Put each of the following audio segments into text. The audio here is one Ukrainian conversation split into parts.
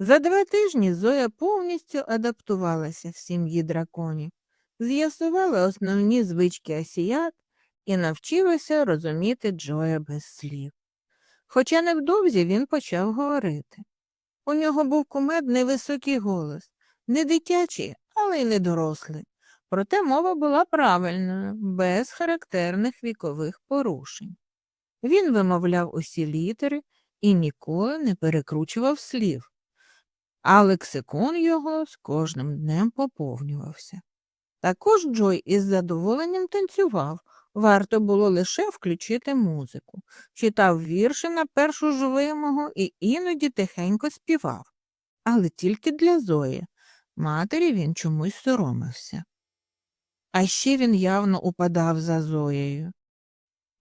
За два тижні Зоя повністю адаптувалася в сім'ї драконів, з'ясувала основні звички асіят і навчилася розуміти Джоя без слів. Хоча невдовзі він почав говорити. У нього був кумедний високий голос, не дитячий, але й не дорослий. Проте мова була правильною, без характерних вікових порушень. Він вимовляв усі літери і ніколи не перекручував слів, а лексикон його з кожним днем поповнювався. Також Джой із задоволенням танцював, варто було лише включити музику, читав вірші на першу ж вимогу і іноді тихенько співав, але тільки для Зої. Матері він чомусь соромився. А ще він явно упадав за Зоєю.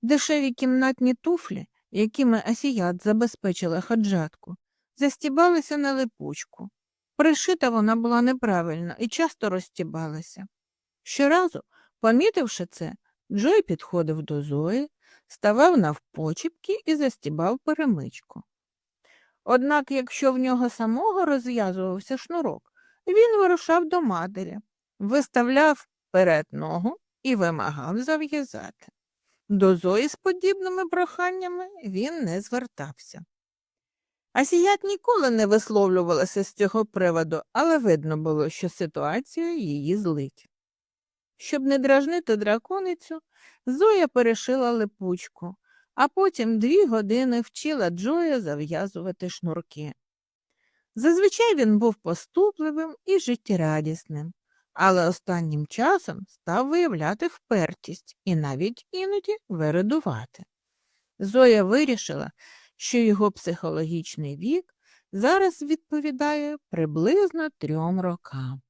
Дешеві кімнатні туфлі, якими асіят забезпечила хаджатку, застібалися на липучку. Пришита вона була неправильна і часто розстібалася. Щоразу, помітивши це, Джой підходив до Зої, ставав навпочіпки і застібав перемичку. Однак, якщо в нього самого розв'язувався шнурок, він вирушав до матері, виставляв перед ногу і вимагав зав'язати. До Зої з подібними проханнями він не звертався. Асіят ніколи не висловлювалася з цього приводу, але видно було, що ситуація її злить. Щоб не дражнити драконицю, Зоя перешила липучку, а потім дві години вчила Джоя зав'язувати шнурки. Зазвичай він був поступливим і життєрадісним, але останнім часом став виявляти впертість і навіть іноді вередувати. Зоя вирішила, що його психологічний вік зараз відповідає приблизно трьом рокам.